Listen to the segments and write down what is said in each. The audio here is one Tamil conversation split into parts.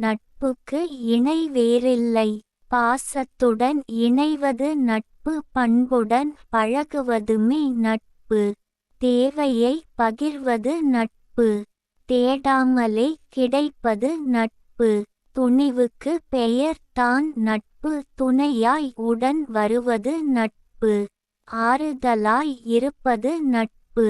நட்புக்கு இணை வேறில்லை. பாசத்துடன் இணைவது நட்பு பண்புடன் பழகுவதுமே நட்பு. தேவையை பகிர்வது நட்பு. தேடாமலே கிடைப்பது நட்பு. துணிவுக்கு பெயர் தான் நட்பு. துணையாய் உடன் வருவது நட்பு. ஆறுதலாய் இருப்பது நட்பு.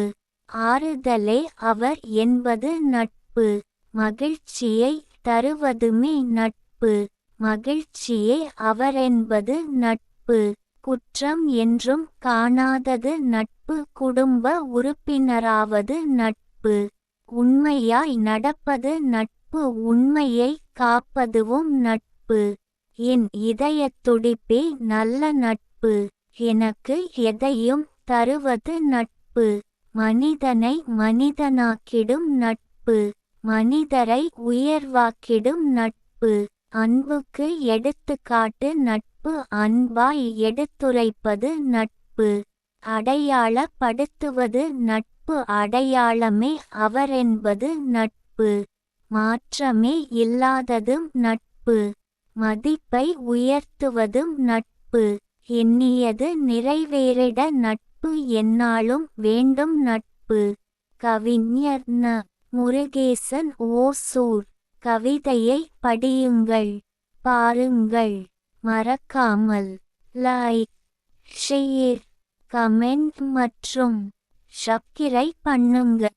ஆறுதலே அவர் என்பது நட்பு. மகிழ்ச்சியை தருவதுமே நட்பு. மகிழ்ச்சியே அவரென்பது நட்பு. குற்றம் என்றும் காணாதது நட்பு. குடும்ப உறுப்பினராவது நட்பு. உண்மையாய் நடப்பது நட்பு. உண்மையை காப்பதுவும் நட்பு. என் இதயத் துடிப்பே நல்ல நட்பு. எனக்கு எதையும் தருவது நட்பு. மனிதனை மனிதனாக்கிடும் நட்பு. மனிதரை உயர்வாக்கிடும் நட்பு அன்புக்கு எடுத்துக்காட்டு நட்பு அன்பாய் எடுத்துரைப்பது நட்பு. அடையாளப்படுத்துவது நட்பு அடையாளமே அவரென்பது நட்பு. மாற்றமே இல்லாததும் நட்பு. மதிப்பை உயர்த்துவதும் நட்பு. எண்ணியது நிறைவேறிட நட்பு என்னாலும் வேண்டும் நட்பு. கவிஞர் ந. முருகேசன் ஓசூர். கவிதையை படியுங்கள் பாருங்கள். மறக்காமல் லைக் ஷேர் கமெண்ட் மற்றும் சப்ஸ்கிரைப் பண்ணுங்க.